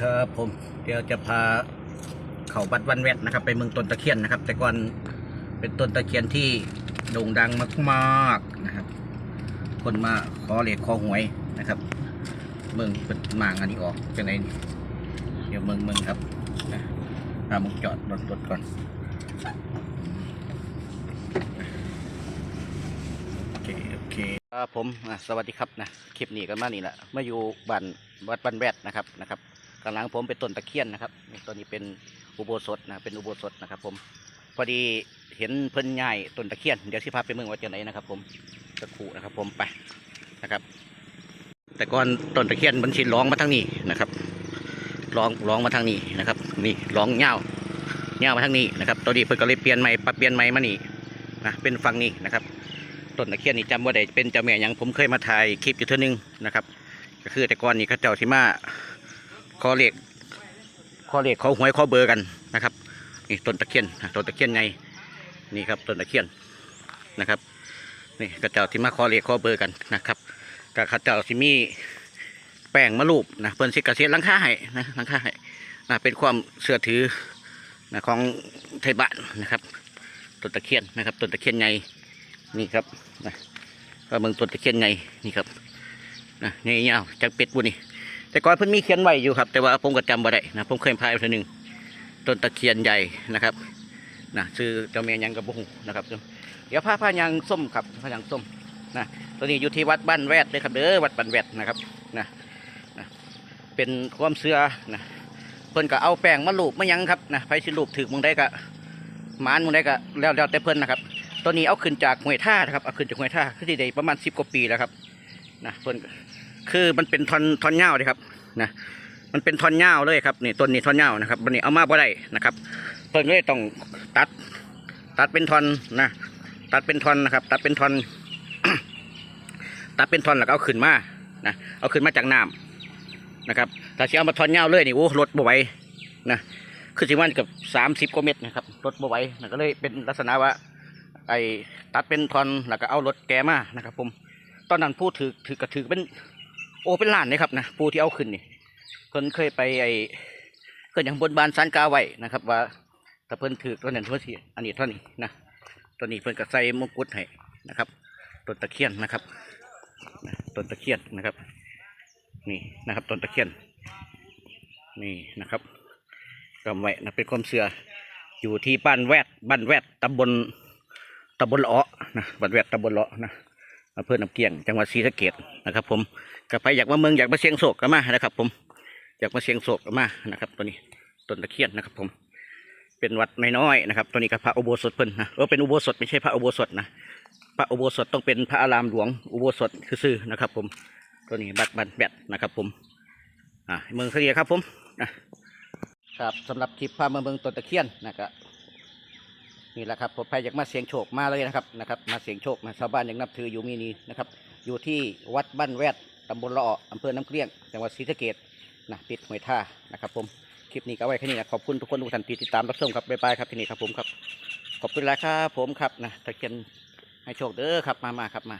ครับผมเดี๋ยวจะพาเขาบัดวันแวดนะครับ ไปเมืองต้นตะเคียนนะครับ แต่ก่อนเป็นต้นตะเคียนที่โด่งดังมากๆนะครับ คนมาขอเหล็กขอหวยนะครับ เมืองเป็นมางอันนี้ออกจากไหนเดี๋ยวเมืองเมืองครับนะพามึงจอดรถรถก่อนโอเคครับผมสวัสดีครับนะคลิปนี้กันมานี่แหละมาอยู่บ้านวัดบ้านแวดนะครับนะครับ กำลังผมเป็นต้นตะเคียนนะครับตัวนี้เป็นอุโบสถนะเป็นอุโบสถนะครับ ผมพอดีเห็นเพิ่นง่ายต้นตะเคียนเดี๋ยวสิพาไปเมืองวัดจังไหนนะครับ ผมสักครู่นะครับ ผมไปนะครับ แต่ก่อนต้นตะเคียนมันชินร้องมาทางนี้นะครับร้องร้องมาทางนี้นะครับ นี่ร้องเงาเงามาทางนี้นะครับตอนนี้เพิ่นก็เลยเปลี่ยนใหม่ปรับเปลี่ยนใหม่มานี่นะเป็นฝั่งนี้นะครับต้นตะเคียนนี่จำว่าได้เป็นเจ้าแม่ยังผมเคยมาถ่ายคลิปอยู่เท่านึงนะครับ ก็คือแต่ก่อนนี่เขาเจ้าที่มา ขอเลขขอเลขขอหวยขอเบอร์กันนะครับนี่ต้นตะเคียนต้นตะเคียนไงนี่ครับต้นตะเคียนนะครับนี่เขาเจ้าที่มาขอเลขขอเบอร์กันนะครับก็เขาเจ้าสิมีแป้งมะลูบนะเพิ่นสิกระเสียลังคาให้นะลังคาให้นะเป็นความเชื่อถือนะของไทยบ้านนะครับต้นตะเคียนนะครับต้นตะเคียนไงนี่ครับนะก็เมืองต้นตะเคียนไงนี่ครับนะนี่เงาจากเป็ดบุนี่ แต่ก่อนเพิ่นมีเขียนไว้อยู่ครับ แต่ว่าผมก็จำบ่ได้นะผมเคยพายไปทีหนึ่งต้นตะเคียนใหญ่นะครับนะชื่อเจ้าแม่หยังกับบุ้งนะครับ เดี๋ยวพาพายางส้มครับพายางส้มนะตัวนี้อยู่ที่วัดบ้านแวดเลยครับเด้อวัดบ้านแวดนะครับนะนะเป็นความเชื่อนะเพิ่นก็เอาแป้งมาลูบมายังครับนะไผสิลูบถือมึงได้ก็หมานมึงได้ก็แล้วแล้วแต่เพิ่นนะครับตัวนี้เอาขึ้นจากห้วยท่านะครับเอาขึ้นจากห้วยท่าคือที่ได้ประมาณสิบกว่าปีแล้วครับนะเพิ่น คือมันเป็นทอนทอนเงาเลยครับนะมันเป็นทอนเงาเลยครับนี่ต้นนี้ทอนเงานะครับวันนี้เอามาบ่ได้นะครับ เพิ่นเลยต้องตัด ตัดเป็นทอนนะตัดเป็นทอนนะครับ ตัดเป็นทอนตัดเป็นทอนแล้วก็เอาขึ้นมานะเอาขึ้นมาจากน้ำนะครับถ้าสิเอามาทอนยาเลยนี่โอ้รถบ่ไหวนะคือสิมันเกับสามสิบกว่าเมตรนะครับรถบ่ไหวนะก็เลยเป็นลักษณะว่าไอ้ตัดเป็นทอนแล้วก็เอารถแกมานะครับผมตอนนั้นผู้ถือถือกระถือเป็น โอ้เป็นล้านเลยครับนะผู้ที่เอาขึ้นนี่เพิ่นเคยไปไอ้เพิ่นอย่างบนบานสันกาไว้นะครับ ว่าถ้าเพิ่นถือตัวนั้นตัวที่อันนี้เท่านี้นะตัวนี้เพิ่นก็ใส่มงกุฎให้นะครับต้นตะเคียนนะครับต้นตะเคียนนะครับ นี่นะครับต้นตะเคียน นี่นะครับกำไว้นะเป็นความเชื่ออยู่ที่บ้านแวดบ้านแวดตำบลตำบลเลาะนะบ้านแวดตำบลเลาะนะ อำเภอน้ำเกียง จังหวัดศรีสะเกษนะครับ ผมก็ไปอยากมาเมืองอยากมาเสียงโศกก็มานะครับ ผมอยากมาเสียงโศกก็มานะครับ ตัวนี้ต้นตะเคียนนะครับ ผม เป็นวัดน้อยๆนะครับ ตัวนี้ก็พระอุโบสถเพิ่นนะเออเป็นอุโบสถไม่ใช่พระอุโบสถนะพระอุโบสถต้องเป็นพระอารามหลวงอุโบสถคือซื่อนะครับ ผมตัวนี้บัตรบัตรแบตนะครับ ผม อ่าเมืองเสลียครับ ผมนะครับสำหรับคลิปพามาเมืองต้นตะเคียนนะครับ นี่แหละครับผมไปอยากมาเสียงโชคมาเลยนะครับนะครับ มาเสียงโชคมาชาวบ้านยังนับถืออยู่มีนี้นะครับอยู่ที่วัดบ้านแวดตำบลละอออำเภอน้ำเกลี้ยงจังหวัดศรีสะเกดนะติดหวยท่านะครับ ผมคลิปนี้ก็ไว้แค่นี้นะขอบคุณทุกคนทุกท่านที่ติดตามรับชมครับบ๊ายบายครับที่นี่ครับผมครับ ขอบคุณแล้วครับผมครับนะตะเกียนให้โชคเด้อครับมามาครับมา